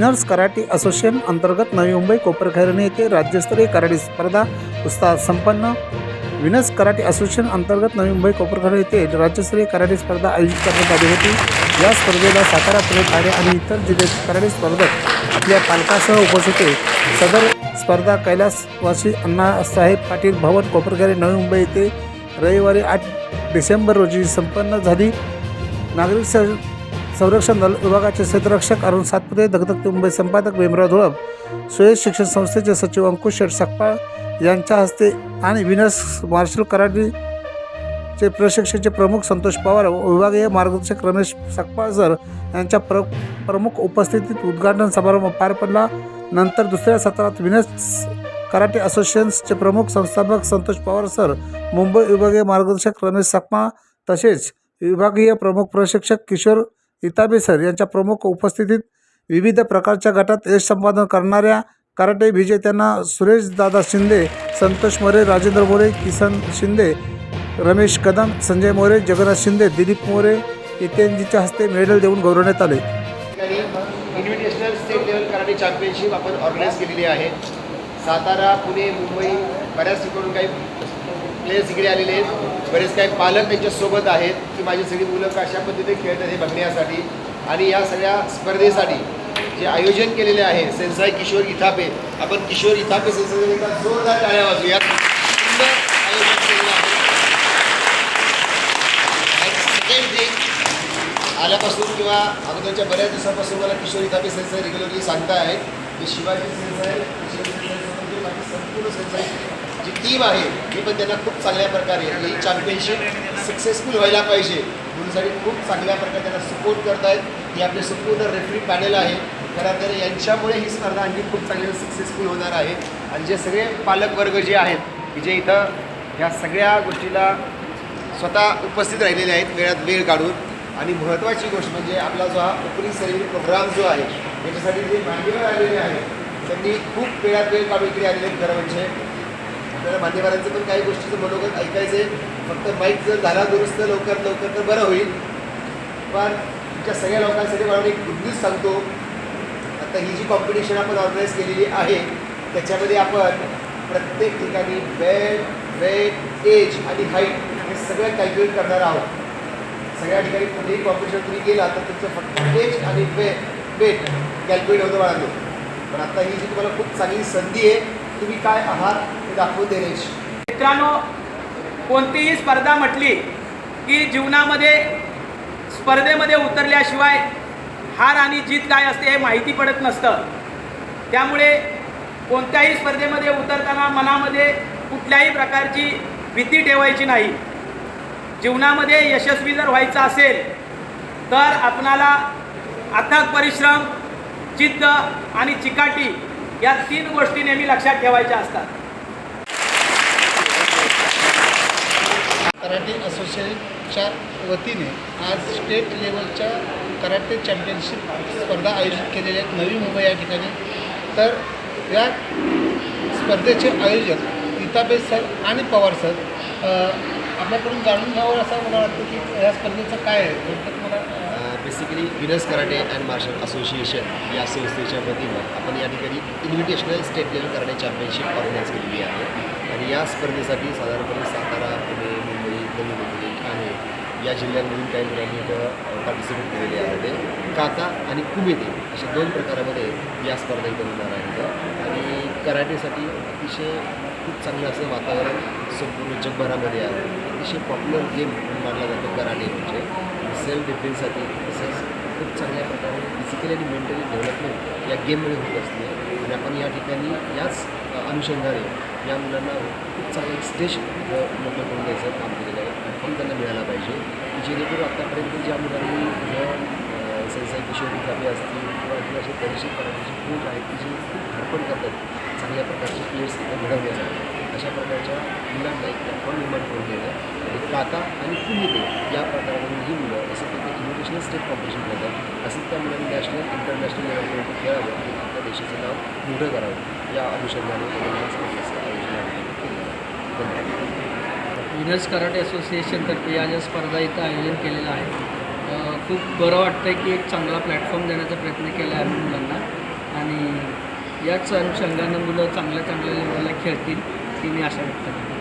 Winners karate association अंतर्गत नवी मुंबई कोपरखैरणे येथे राज्यस्तरीय कराटे स्पर्धा उत्साहात संपन्न. विनर्स कराटे असोसिएशन अंतर्गत नवी मुंबई कोपरखैरणे येथे राज्यस्तरीय कराटे स्पर्धा आयोजित करण्यात आली होती. या स्पर्धेला सातारा पुणे ठाणे आणि इतर जिल्ह्यातील कराटे स्पर्धक आपल्या पालकासह उपस्थित होते. सदर स्पर्धा कैलासवासी अण्णासाहेब पाटील भवन कोपरखैरे नवी मुंबई येथे रविवारी आठ डिसेंबर रोजी संपन्न झाली. नागरिक संरक्षण दल विभागाचे क्षेत्ररक्षक अरुण सातपुते दगदगते मुंबई संपादक भीमराव धुळप सुयश शिक्षण संस्थेचे सचिव अंकुश शेठ सकपाळ यांच्या हस्ते आणि विनस मार्शल कराटेचे प्रशिक्षकाचे प्रमुख संतोष पवार विभागीय मार्गदर्शक रमेश सकपाळ सर यांच्या प्र प्रमुख उपस्थितीत उद्घाटन समारंभ पार पडला. नंतर दुसऱ्या सत्रात विनस कराटे असोसिएशन्सचे प्रमुख संस्थापक संतोष पवार सर मुंबई विभागीय मार्गदर्शक रमेश सकमा तसेच विभागीय प्रमुख प्रशिक्षक किशोर इताबे सर यांच्या प्रमुख उपस्थितीत विविध प्रकारच्या गटात यश संपादन करणाऱ्या कराटे विजेत्यांना सुरेश दादा शिंदे संतोष मोरे राजेंद्र मोरे किसन शिंदे रमेश कदम संजय मोरे जगन्नाथ शिंदे दिलीप मोरे इत्यादींच्या हस्ते मेडल देऊन गौरवण्यात आले. Invitational state level karate championship आपण ऑर्गनाईज केलेली आहे. सातारा पुणे मुंबई बऱ्याच ठिकाणून काही प्लेयर्स इकडे आलेले आहेत. बरेच काही पालक त्यांच्यासोबत आहेत की माझी सगळी मुलं कशा पद्धतीने खेळतात हे बघण्यासाठी आणि या सगळ्या स्पर्धेसाठी जे आयोजन केलेले आहे सेन्साई किशोर इथापे आपण किशोर इथापे सेन्साई एकदा जोरदार टाळ्या वाजूया सुंदर आयोजन केलेलं आहे. सेकंड थिंग आल्यापासून किंवा अगोदरच्या बऱ्याच दिवसापासून मला किशोर इथापे सेन्साई रेग्युलरली सांगता आहेत की शिवाजी सेन्साई किशोर सेन्साई सोबत बाकी संपूर्ण सेन्साई जी टीम आहे ही पण त्यांना खूप चांगल्या प्रकारे ही चॅम्पियनशिप सक्सेसफुल व्हायला पाहिजे. म्हणूनसाठी खूप चांगल्या प्रकारे त्यांना सपोर्ट करतायत. ही आपली संपूर्ण रेफरी पॅनल आहे. खरं तर यांच्यामुळे ही स्पर्धा आणखी खूप चांगली सक्सेसफुल होणार आहे. आणि जे सगळे पालक वर्ग जे आहेत की जे इथं ह्या सगळ्या गोष्टीला स्वतः उपस्थित राहिलेले आहेत. वेळात वेळ काढून. आणि महत्त्वाची गोष्ट म्हणजे आपला जो हा ओपनिंग सेरेमनी प्रोग्राम जो आहे याच्यासाठी जे मान्यवर आलेले आहेत त्यांनी खूप वेळात वेळ काढून इकडे आलेले आहेत आपल्याला मान्यवरांचं पण काही गोष्टीचं मनोगत ऐकायचे फक्त माईक जर झाला दुरुस्त लवकर लवकर तर बरं होईल. पण तुमच्या सगळ्या लोकांसाठी मला एक गुड न्यूज सांगतो. आता ही जी कॉम्पिटिशन आपण ऑर्गनाईज केलेली आहे त्याच्यामध्ये आपण प्रत्येक ठिकाणी बेट वेट एज आणि हाईट हे सगळं कॅल्क्युलेट करणार आहोत. सगळ्या ठिकाणी कुठेही कॉम्पिटिशन तुम्ही गेला तर तुमचं फक्त एज आणि वे वेट कॅल्क्युलेट होतं बाळांनो. पण आता ही जी तुम्हाला खूप चांगली संधी आहे तुम्ही काय आहात हे दाखवून देण्याची मित्रांनो कोणतीही स्पर्धा म्हटली की जीवनामध्ये स्पर्धेमध्ये उतरल्याशिवाय हार आणि जीत काय असते हे माहिती पडत नसतं. त्यामुळे कोणत्याही स्पर्धेमध्ये उतरताना मनामध्ये कुठल्याही प्रकारची भीती ठेवायची नाही. जीवनामध्ये यशस्वी जर व्हायचं असेल तर आपणाला अथक परिश्रम जिद्द आणि चिकाटी या तीन गोष्टी नेहमी लक्षात ठेवायच्या असतात. कराटे असोसिएशनच्या वतीने आज स्टेट लेवलच्या कराटे चॅम्पियनशिप स्पर्धा आयोजित केलेल्या आहेत. नवी मुंबई या ठिकाणी. तर या स्पर्धेचे आयोजक गीताबे सर आणि पवार सर आपल्याकडून जाणून घ्यावं असं मला वाटतं की या स्पर्धेचं काय आहे? Basically winners karate and martial association या संस्थेच्या वतीनं आपण या ठिकाणी invitational state level karate championship organise केलेली आहे. आणि या स्पर्धेसाठी साधारणपणे सातारा पुणे मुंबई नवी मुंबई ठाणे या जिल्ह्यांमधून काही मुलांनी इथं पार्टिसिपेट केलेले आहे काता आणि कुमेते अशा दोन प्रकारामध्ये या स्पर्धा इथं होणार आहेत. आणि कराटेसाठी अतिशय खूप चांगलं असं वातावरण संपूर्ण जगभरामध्ये आहे. अतिशय पॉप्युलर गेम मानला जातो कराटे म्हणजे. सेल्फ डिफेन्ससाठी तसंच खूप चांगल्या प्रकारे फिजिकली आणि मेंटली डेव्हलपमेंट या गेममुळे होत असते. आणि आपण या ठिकाणी याच अनुषंगाने या मुलांना खूप चांगलं एक स्टेज मोठं करून द्यायचं काम केलेलं आहे पण त्यांना मिळाला पाहिजे. जेणेकरून आत्तापर्यंत ज्या मुलांनी सेन्साई किशोर कामे असतील किंवा असे परीक्षित करायचे कोच आहेत की जे खूप धडपड करतात चांगल्या प्रकारचे प्लेयर्स इथं घडवण्यासाठी अशा प्रकारच्या मुलांना एक प्लॅटफॉर्म निर्माण करून देणं आणि काका आणि कुमिते या प्रकारामध्ये ही मुलं असं ते इन्व्हिटेशनल स्टेट कॉम्पिटिशन करतात. असंच त्या मुलांनी नॅशनल इंटरनॅशनल लेवलपर्यंत खेळावं आणि आपल्या देशाचं नाव मोठं करावं या अनुषंगाने विनर्स कराटे असोसिएशनतर्फे या ज्या स्पर्धा इथं आयोजन केलेलं आहे खूप बरं वाटतं आहे की एक चांगला प्लॅटफॉर्म देण्याचा प्रयत्न केला आहे मुलांना. आणि याच अनुषंगानं मुलं चांगल्या चांगल्या लेवलला खेळतील. cine a ser.